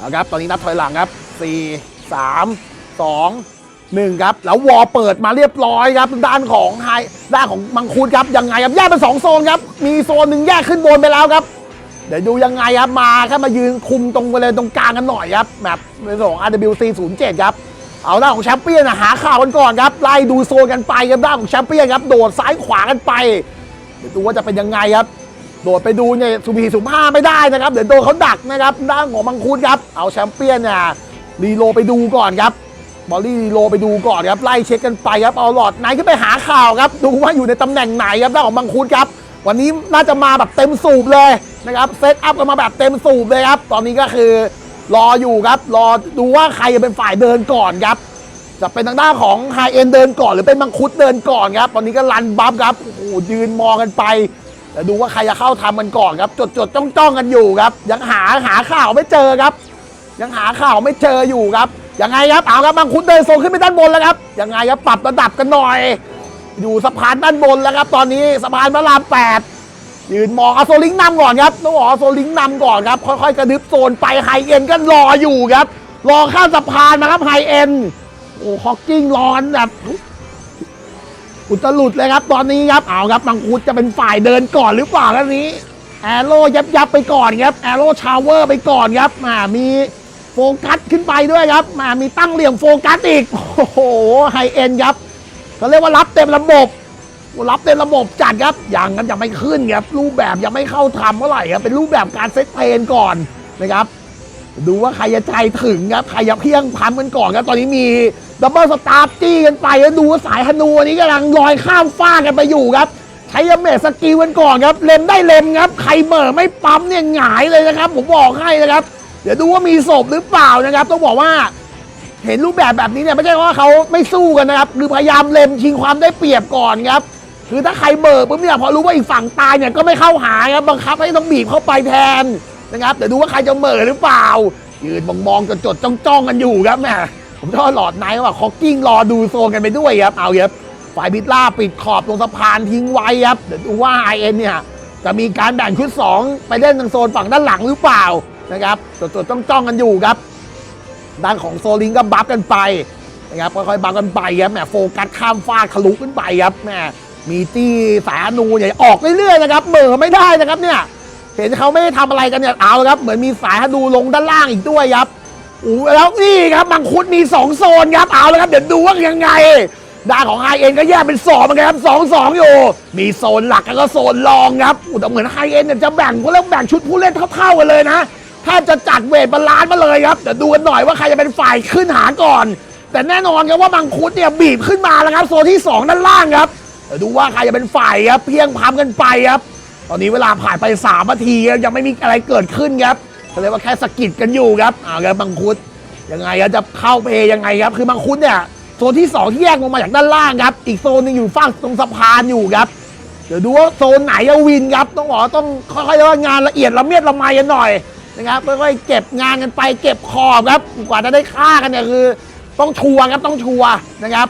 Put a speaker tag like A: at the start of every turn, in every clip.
A: เอาครับ ตอนนี้นับถอยหลังครับ 4 3 2 1 ครับ แล้ววอลเปิดมาเรียบร้อยครับ ด้านของไฮด้านของมังคุดครับ ยังไงครับ แยกเป็นสองโซนครับ มีโซนหนึ่งแยกขึ้นบนไปแล้วครับ เดี๋ยวดูยังไงครับ มาแค่มายืนคุมตรงบริเวณตรงกลางกันหน่อยครับแบบในส่วนของ RWC 07ครับ เอาด้านของแชมเปี้ยนหาข่าวกันก่อนครับ ไล่ดูโซนกันไปครับด้านของแชมเปี้ยนครับ โดดซ้ายขวากันไป เดี๋ยวดูว่าจะเป็นยังไงครับ โดดไปดูเนี่ยสุพีสุภาไม่ได้นะครับเดี๋ยวโดนเขาดักนะครับด้านของมังคุดครับเอาแชมเปี้ยนเนี่ยรีโลไปดูก่อนครับบอลลี่รีโลไปดูก่อนครับไล่เช็คกันไปครับเอาหลอดไหนขึ้นไปหาข่าวครับดูว่าอยู่ในตำแหน่งไหนครับด้านของมังคุดครับวันนี้น่าจะมาแบบเต็มสูบเลยนะครับเซตอัพกันมาแบบเต็มสูบเลยครับตอนนี้ก็คือรออยู่ครับรอดูว่าใครจะเป็นฝ่ายเดินก่อนครับจะเป็นทางด้านของไฮเอ็นเดินก่อนหรือเป็นมังคุดเดินก่อนครับ ตอนนี้ก็รันบัฟครับโอ้โหยืนมองกันไป แต่ดูว่าใครจะเข้าทำกันก่อนครับจดจดจ้องจ้องกันอยู่ครับ ยังหาหาข่าวไม่เจอครับ ยังหาข่าวไม่เจออยู่ครับยังไงครับเอาครับมังคุดเดินโซนขึ้นไปด้านบนแล้วครับยังไงครับปรับระดับกันหน่อย อยู่สะพานด้านบนแล้วครับ ตอนนี้สะพานพระรามแปดยืนมองเอาโซลิงนำก่อนครับต้องบอกเอาโซลิงนำก่อนครับค่อยๆกระดึบโซนไปไฮเอ็นก็รออยู่ครับรอข้ามสะพานมาครับไฮเอ็นโอ้ฮอกกิ้งรอกันแบบ อุตลุดเลยครับ ตอนนี้ครับเอาครับมังคุดจะเป็นฝ่ายเดินก่อนหรือเปล่าครับนี้แอโร่ยับยับไปก่อนครับแอโร่ชาวเวอร์ไปก่อนครับมามีโฟกัสขึ้นไปด้วยครับมามีตั้งเหลี่ยมโฟกัสอีก โอ้โหไฮเอ็นครับเขาเรียกว่ารับเต็มระบบ รับเต็มระบบจัดครับอย่างนั้นยังไม่ขึ้นครับรูปแบบยังไม่เข้าทำเมื่อไหร่ครับเป็นรูปแบบการเซตเพนก่อนนะครับ ดูว่าใครจะใจถึงครับใครจะเพียงพัมกันก่อนครับตอนนี้มี ดับเบิลสตาร์จี้กันไปแล้วดูว่าสายฮนูอันนี้กำลังลอยข้ามฟ้ากันไปอยู่ครับ ใช้ยาเมจสกิลกันก่อนครับ เล็มได้เล็มครับ ใครเหม่อไม่ปั๊มเนี่ยหงายเลยนะครับ ผมบอกให้นะครับ เดี๋ยวดูว่ามีศพหรือเปล่านะครับ ต้องบอกว่าเห็นรูปแบบแบบนี้เนี่ยไม่ใช่ว่าเขาไม่สู้กันนะครับคือพยายามเล็มชิงความได้เปรียบก่อนครับ คือถ้าใครเบิกปุ๊บเนี่ยพอรู้ว่าอีกฝั่งตายเนี่ยก็ไม่เข้าหาครับบังคับให้ต้องบีบเข้าไปแทนนะครับเดี๋ยวดูว่าใครจะเหม่อหรือเปล่า ยืนมองๆจดจดๆจ้องๆกันอยู่ครับแม่ ผมชอบหลอดไนท์ว่าคอกกิ้งรอดูโซนกันไปด้วยครับ เอาครับฝ่ายบิดล่าปิดขอบตรงสะพานทิ้งไว้ครับ เดี๋ยวดูว่าไอเอ็นเนี่ย จะมีการแบ่งชุดสองไปเล่นทางโซนฝั่งด้านหลังหรือเปล่านะครับจดจดๆจ้องๆกันอยู่ครับ ด้านของโซลิงก็บัฟกันไปนะครับค่อยๆบัฟกันไปครับแหมโฟกัสข้ามฟากทะลุขึ้นไปครับแหมมีจี้สายนูเนี่ยออกเรื่อยๆนะครับเหม่อไม่ได้นะครับเนี่ยเห็นเขาไม่ได้ทำอะไรกันเนี่ยเอาครับเหมือนมีสายอนูลงด้านล่างอีกด้วยครับ อู้แล้วนี่ครับมังคุดมีสองโซนครับเอาละครับ เดี๋ยวดูว่ายังไง ด้านของไฮเอ็นก็แยกเป็นสองเหมือนกันครับสองสองอยู่ มีโซนหลักแล้วก็โซนรองครับอู้แต่เหมือนไฮเอ็นเนี่ยจะแบ่งก็แล้วแบ่งชุดผู้เล่นเท่าๆกันเลยนะถ้าจะจัดเวทบาลานซ์มาเลยครับเดี๋ยวดูกันหน่อยว่าใครจะเป็นฝ่ายขึ้นหาก่อน แต่แน่นอนครับว่ามังคุดเนี่ยบีบขึ้นมาแล้วครับโซนที่ 2 ด้านล่างครับเดี๋ยวดูว่าใครจะเป็นฝ่ายครับเพียงพามกันไปครับ ตอนนี้เวลาผ่านไป3นาทียังไม่มีอะไรเกิดขึ้นครับ เขาเรียกว่าแค่สะกิดกันอยู่ครับเอาครับมังคุดยังไงครับจะเข้าเพยังไงครับ คือมังคุดเนี่ยโซนที่สองที่แยกลงมาจากด้านล่างครับ อีกโซนหนึงอยู่ฝั่งตรงสะพานอยู่ครับ เดี๋ยวดูว่าโซนไหนจะวินครับ ต้องบอกต้องค่อยๆว่างานละเอียดละเมียดละไมกันหน่อยนะครับค่อยๆเก็บงานกันไปเก็บขอบครับ กว่าจะได้ฆ่ากันเนี่ยคือ ต้องชัวร์ครับต้องชัวร์นะครับ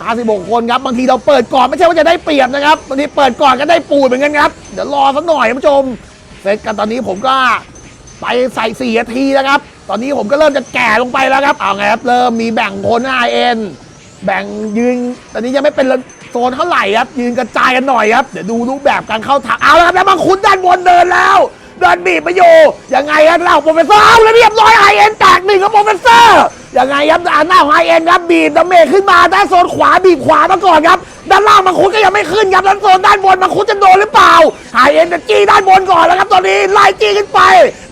A: 56คนครับบางทีเราเปิดก่อนไม่ใช่ว่าจะได้เปรียบนะครับบางทีเปิดก่อนก็ได้ปูดเหมือนกันครับ เดี๋ยวรอสักหน่อยท่านผู้ชมเสร็จกันตอนนี้ผมก็ ไปใส่4นาทีนะครับ ตอนนี้ผมก็เริ่มจะแก่ลงไปแล้วครับ เอาไงครับ เริ่มมีแบ่งคนไอเอ็นแบ่งยืน ตอนนี้ยังไม่เป็นโซนเท่าไหร่ครับ ยืนกระจายกันหน่อยครับ เดี๋ยวดูรูปแบบการเข้าถักเอาแล้วครับแล้วมาคุ้นด้านบนเดินแล้ว เดินบีบมาอยู่ยังไงครับเราโปรเฟสเซอร์เอาแล้วเรียบร้อยไฮเอ็นแตกหนึ่งครับโปรเฟสเซอร์ยังไงครับด้านหน้าของไฮเอ็นครับบีบดาเมจขึ้นมาด้านโซนขวาบีบขวามาก่อนครับด้านล่างมังคุดก็ยังไม่ขึ้นครับด้านโซนด้านบนมังคุดจะโดนหรือเปล่าไฮเอ็นจะจี้ด้านบนก่อนแล้วครับตอนนี้ไล่จี้ขึ้นไป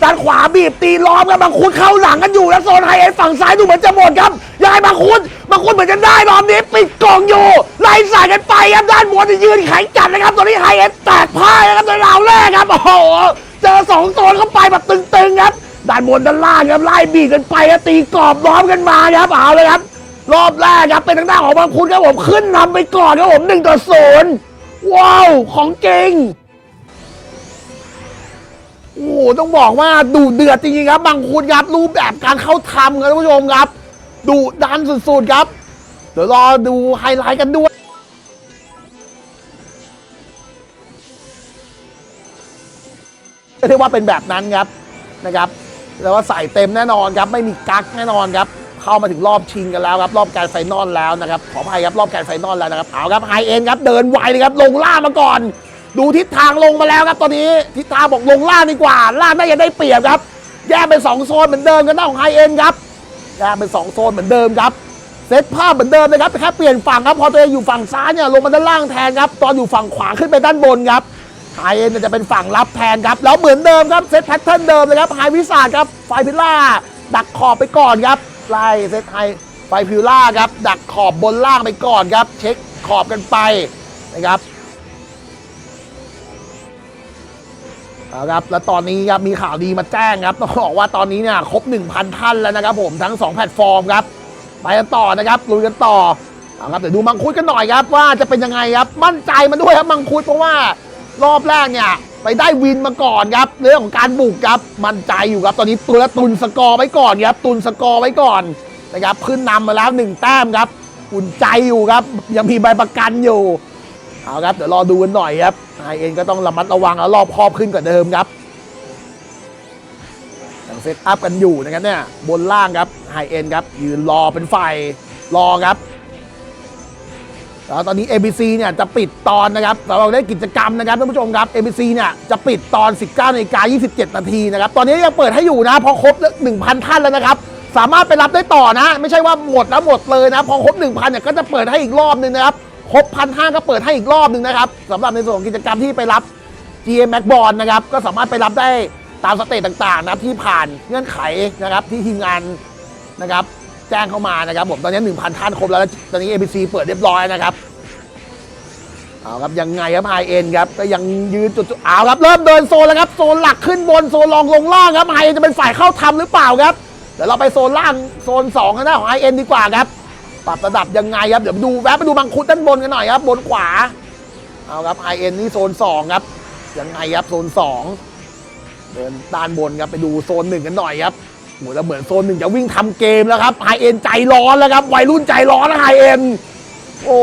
A: ด้านขวาบีบตีล้อมครับมังคุดเข้าหลังกันอยู่แล้วโซนไฮเอ็นฝั่งซ้ายดูเหมือนจะหมดครับยังไงมังคุดมังคุดเหมือนจะได้รอบนี้ปิดกล่องอยู่ไล่ใส่กันไปครับด้านบนจะยืนแข็งจัดนะครับตอนนี้ไฮเอ็นแตกพ่ายนะครับในราวแรกครับโอ้โห เจอสองโซนเข้าไปแบบตึงๆครับด้านบนด้านล่างครับไล่บีกันไปครับตีกรอบล้อมกันมาครับเอาเลยครับ รอบแรกครับเป็นทางด้านของบางคุณครับผมขึ้นนำไปก่อนครับผมหนึ่งต่อศูนย์ว้าวของจริงโอ้โหต้องบอกว่าดูเดือดจริงๆครับ บางคุณครับรูปแบบการเข้าทำครับท่านผู้ชมครับ ดูดันสุดๆครับ เดี๋ยวรอดูไฮไลท์กันด้วย เรียกว่าเป็นแบบนั้นครับนะครับแล้วว่าใส่เต็มแน่นอนครับไม่มีกั๊กแน่นอนครับเข้ามาถึงรอบชิงกันแล้วครับรอบแกรไฟนอลแล้วนะครับขออภัยครับรอบแกรไฟนอลแล้วนะครับเอาครับไฮเอ็นครับเดินไวเลยครับลงล่างมาก่อน ดูทิศทางลงมาแล้วครับตอนนี้ทิศทางบอกลงล่างดีกว่า ล่างน่าจะได้เปรียบครับ แยกเป็นสองโซนเหมือนเดิมกันด้าของไฮเอ็นครับแยกเป็นสองโซนเหมือนเดิมครับเซตภาพเหมือนเดิมเลยครับแค่เปลี่ยนฝั่งครับพอตัวเองอยู่ฝั่งซ้ายเนี่ยลงมาด้านล่างแทนครับตอนอยู่ฝั่งขวาขึ้นไปด้านบนครับ ไฮเอ็นจะเป็นฝั่งรับแทนครับ แล้วเหมือนเดิมครับเซตแพทเทิร์นเดิมเลยครับไฮวิสาครับไฟพิล่า ดักขอบไปก่อนครับไล่เซตไฮไฟพิล่าครับ ดักขอบบนล่างไปก่อนครับ เช็คขอบกันไปนะครับเอาครับแล้วตอนนี้ครับมีข่าวดีมาแจ้งครับต้องบอกว่าตอนนี้เนี่ยครบ 1,000 ท่านแล้วนะครับผมทั้ง 2 แพลตฟอร์มครับไปกันต่อนะครับลุยกันต่อเอาครับเดี๋ยวดูมังคุดกันหน่อยครับว่าจะเป็นยังไงครับมั่นใจมันด้วยครับมังคุดเพราะว่า รอบแรกเนี่ยไปได้วินมาก่อนครับ เรื่องของการบุกครับมั่นใจอยู่ครับ ตอนนี้ตัวตุนสกอร์ไว้ก่อนครับตุนสกอร์ไว้ก่อนนะครับขึ้นนำมาแล้วหนึ่งแต้มครับ อุ่นใจอยู่ครับ ยังมีใบประกันอยู่เอาครับเดี๋ยวรอดูกันหน่อยครับไอเอ็นก็ต้องระมัดระวังแล้วรอบครอบขึ้นกว่าเดิมครับยังเซตอัพกันอยู่นะครับเนี่ยบนล่างครับไฮเอ็นครับยืนรอเป็นไฟรอครับ แล้วตอนนี้ ABC เนี่ยจะปิดตอนนะครับสำหรับเล่นกิจกรรมนะครับท่านผู้ชมครับ ABC เนี่ยจะปิดตอน 19นาฬิกา27 นาทีนะครับ ตอนนี้ยังเปิดให้อยู่นะพอครบ 1,000 ท่านแล้วนะครับ สามารถไปรับได้ต่อนะ ไม่ใช่ว่าหมดแล้วหมดเลยนะ พอครบ 1,000เนี่ยก็จะเปิดให้อีกรอบหนึงนะครับ ครบพันห้าก็เปิดให้อีกรอบหนึ่งนะครับสำหรับในส่วนของกิจกรรมที่ไปรับ GM Mac b o n นะครับ ก็สามารถไปรับได้ตามสเตจต่างๆนะครับที่ผ่านเงื่อนไขนะครับที่ทีมงานนะครับ แจ้งเข้ามานะครับผมตอนนี้ 1,000 ท่านครบแล้วตอนนี้ ABC เปิดเรียบร้อยนะครับเอาครับยังไงครับไฮเอ็นครับก็ยังยืนจุดเอาครับเริ่มเดินโซนแล้วครับโซนหลักขึ้นบนโซนรองลงล่างครับไฮเอ็นจะเป็นฝ่ายเข้าทำหรือเปล่าครับเดี๋ยวเราไปโซนล่างโซน2ข้างหน้าของไฮเอ็นดีกว่าครับปรับระดับยังไงครับเดี๋ยวดูแวะไปดูบังคุดด้านบนกันหน่อยครับบนขวาเอาครับไฮเอ็นนี่โซน2ครับยังไงครับโซน 2 เดินด้านบนครับไปดูโซนหนึ่งกันหน่อยครับ โหแล้วเหมือนโซนหนึ่งจะวิ่งทำเกมแล้วครับไฮเอ็นใจร้อนแล้วครับวัยรุ่นใจร้อนไฮเอ็นโอ้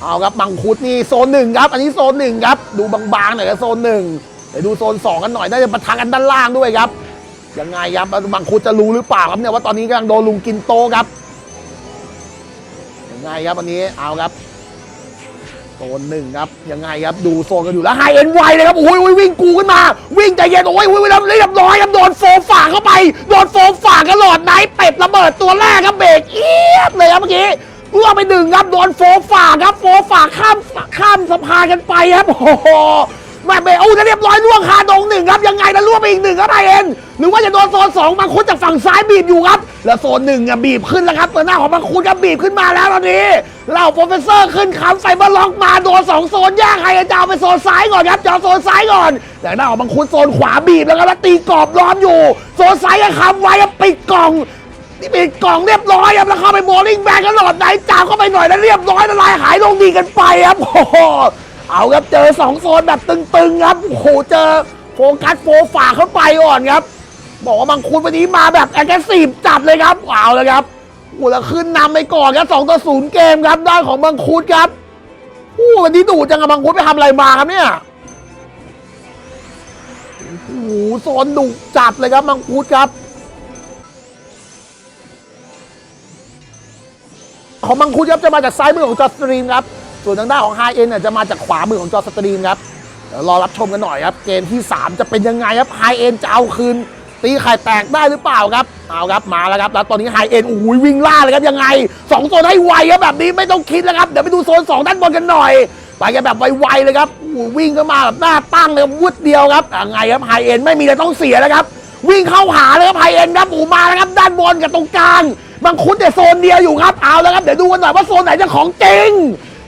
A: เอาครับมังคุดนี่โซนหนึ่งครับ อันนี้โซนหนึ่งครับ ดูบางๆหน่อยครับโซนหนึ่งเดี๋ยวดูโซนสองกันหน่อยน่าจะประทะกันด้านล่างด้วยครับยังไงครับแล้วมังคุดจะรู้หรือเปล่าครับเนี่ยว่าตอนนี้กำลังโดนลุงกินโตครับยังไงครับอันนี้เอาครับ โซนหนึ่งครับยังไงครับดูโซนกันอยู่แล้วไฮเอ็นไวเลยครับโอ้ยโอ้ยวิ่งกูขึ้นมา วิ่งใจเย็นโอ้ยโอ้ยเรียบร้อยครับโดนโฟมฝ่าเข้าไปโดนโฟมฝ่ากันหลอดไหนเป็ดระเบิดตัวแรกครับเบรกเอียดเลยครับเมื่อกี้ล่วงไปหนึ่งครับโดนโฟฝ่าครับโฟฝ่าข้ามข้ามสะพานกันไปครับโอ้โหแม่เบโอ้จะเรียบร้อยล่วงคาดงหนึ่งครับยังไงนะล่วงไปอีกหนึ่งครับไอเอ็นหรือว่าจะโดนโซนสองบางคุดจากฝั่งซ้ายบีบอยู่ครับ แล้วโซนหนึ่งอะบีบขึ้นแล้วครับตัวหน้าของบางคุดครับบีบขึ้นมาแล้วตอนนี้ เหล่าโปรเฟสเซอร์ขึ้นคำไฟเบอร์ล็อกมาโดนสองโซนแยกใครจะเอาไปโซนซ้ายก่อนครับจะเอาโซนซ้ายก่อนแต่หน้าของบางคุดโซนขวาบีบแล้วครับแล้วตีกรอบล้อมอยู่ โซนซ้ายยังคำไว้ปิดกล่องนี่ปิดกล่องเรียบร้อยครับแล้วเข้าไปโบลิ่งแบงกันหลอดไหนจ่าเข้าไปหน่อยแล้วเรียบร้อยละลายหายลงดีกันไปครับโอ้โหเอาครับเจอสองโซนแบบตึงๆครับโอ้โหเจอโฟกัสโฟฝ่าเข้าไปก่อนครับ บอกว่าบางคุณวันนี้มาแบบแอคทีฟจัดเลยครับเอาเลยครับ โอ้แล้วขึ้นนำไปก่อนครับสองต่อศูนย์เกมครับด้านของบางคุดครับโอ้วันนี้ดูจังกับบางคุดไปทำอะไรมาครับเนี่ยโอ้โหโซนดุจัดเลยครับบางคุดครับของมังคุดครับจะมาจากซ้ายมือของจอสตรีมครับส่วนทางด้านของไฮเอ็นเนี่ยจะมาจากขวามือของจอสตรีมครับรอรับชมกันหน่อยครับ เกมที่ 3 จะเป็นยังไงครับไฮเอ็นจะเอาคืน ตีไข่แตกได้หรือเปล่าครับ เอาครับมาแล้วครับแล้วตอนนี้ไฮเอ็นโอ้ยวิ่งล่าเลยครับยังไงสองโซนให้ไวครับแบบนี้ไม่ต้องคิดแล้วครับเดี๋ยวไปดูโซนสองด้านบนกันหน่อยไปกันแบบไวๆเลยครับโอ้โหวิ่งเข้ามาแบบหน้าตั้งเลยวุดเดียวครับยังไงครับไฮเอ็นไม่มีอะไรต้องเสียแล้วครับวิ่งเข้าหาเลยครับไฮเอ็นครับอูมาแล้วครับด้านบนกับตรงกลางบางคุดแต่โซนเดียวอยู่ครับเอาแล้วครับเดี๋ยวดูกันหน่อยว่าโซนไหนจะของจริง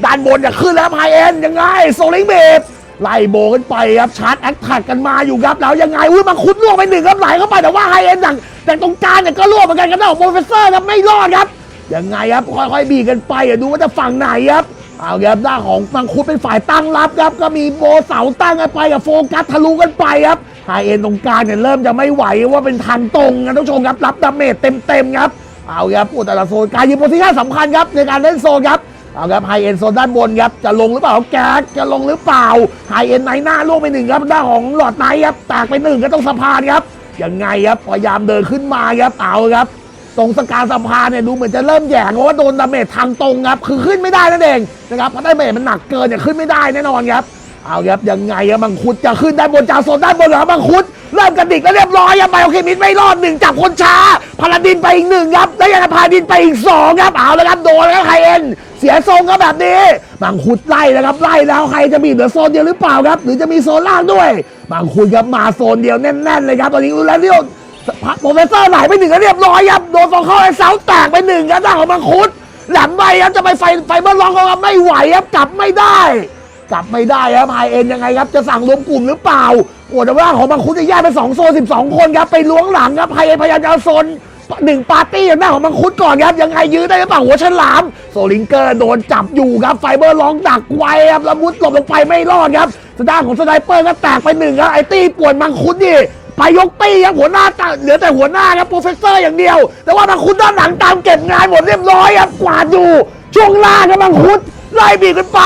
A: ด้านบนจะขึ้นแล้วไฮเอ็นยังไงโซลิงเบด ไล่โบกันไปครับชาร์จแอคแท็กกันมาอยู่ครับแล้วยังไงอุ้ยบางคุดล่วงไปหนึ่งครับไหลเข้าไปแต่ว่าไฮเอ็นอย่างแต่ตรงกลางเนี่ยก็ล่วงเหมือนกันครับด้านของโปรเฟสเซอร์ครับไม่รอดครับยังไงครับค่อยๆบีกันไปอะดูว่าจะฝั่งไหนครับเอาครับด้าของบางคุดเป็นฝ่ายตั้งรับครับ ก็มีโบเสาตั้งกันไปกับโฟกัสทะลุกันไปครับไฮเอ็นตรงกลางเนี่ยเริ่มจะไม่ไหวว่าเป็นทางตรงนะท่านผู้ชมครับรับดาเมจเต็มๆครับเอาครับอ้แต่ละโซนการยืนโพซิชั่นสำคัญครับในการเล่นโซนครับ เอาครับไฮเอ็นโซนด้านบนครับจะลงหรือเปล่าแก๊สจะลงหรือเปล่าไฮเอ็นไนหน้าล่วงไปหนึ่งครับด้านของหลอดไนครับแตกไปหนึ่งก็ต้องสะพานครับยังไงครับพยายามเดินขึ้นมาครับเอาครับ ตรงสกาสะพานเนี่ยดูเหมือนจะเริ่มแย่เพราะว่าโดนดาเมจทางตรงครับคือขึ้นไม่ได้นั่นเองนะครับเพราะดาเมจมันหนักเกินเนี่ยขึ้นไม่ได้แน่นอนครับเอาครับยังไงครับมังคุดจะขึ้นด้านบนจากโซนด้านบนหรือมังคุดเริ่มกระดิกแล้วเรียบร้อยครับไบโอเคมิดไม่รอดหนึ่งจับคนช้าพาราดินไปอีกหนึ่งครับแล้วยังพาราดินไปอีกสองครับเอาแล้วครับโดนแล้วไฮเอ็น เสียทรงก็แบบนี้มังคุดไล่แล้วครับไล่แล้วใครจะมีเหลือโซนเดียวหรือเปล่าครับ หรือจะมีโซนล่างด้วยมังคุดครับมาโซนเดียวแน่นๆเลยครับตอนนี้รูแล้วเรียกโปรเฟสเซอร์ไหลไปหนึ่งแล้วเรียบร้อยครับโดนฟองเข้าไอ้เสาแตกไปหนึ่งครับด้านของมังคุดแหลมไปครับจะไปไฟไฟเบอร์ล็อกครับไม่ไหวครับกลับไม่ได้กลับไม่ได้ครับไฮเอ็นยังไงครับ จะสั่งรวมกลุ่มหรือเปล่าโอ้แต่ว่าของมังคุดจะแยกเป็นสองโซนสิบสองคนครับ ไปล้วงหลังครับไฮเอ็นพยายามจะเอาโซน หนึ่งปาร์ตี้อย่างหน้าของมังคุดก่อนครับ ยังไงยื้อได้หรือเปล่าหัวฉลาม โซลิงเกอร์โดนจับอยู่ครับ ไฟเบอร์ล็อกดักไว้ครับแล้วมุดหลบลงไปไม่รอดครับสด้านของสไนเปอร์ก็แตกไปหนึ่งครับไอตี้ป่วนมังคุดนี่ไปยกตี้ครับหัวหน้าตาเหลือแต่หัวหน้าครับโปรเฟสเซอร์อย่างเดียว แต่ว่าบางคุดด้านหลังตามเก็บงานหมดเรียบร้อยครับกวาดอยู่ช่วงล่างครับบางคุดไล่บีบกันไป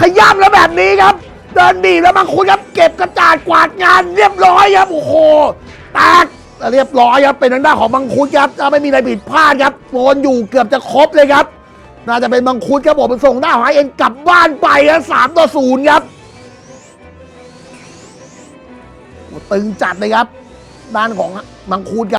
A: ขย้ำแล้วแบบนี้ครับ เดินบีบแล้วบางคุดครับเก็บกระจาดกวาดงานเรียบร้อยครับโอ้โหแตก เรียบร้อยครับเป็นทางด้านของบังคุดครับไม่มีอะไรผิดพลาดครับโฟนอยู่เกือบจะครบเลยครับ น่าจะเป็นบังคุดครับผมเป็นส่งหน้าหายเอ็นกลับบ้านไปครับสามต่อศูนย์ครับตึงจัดเลยครับ ด้านของมังคุดครับ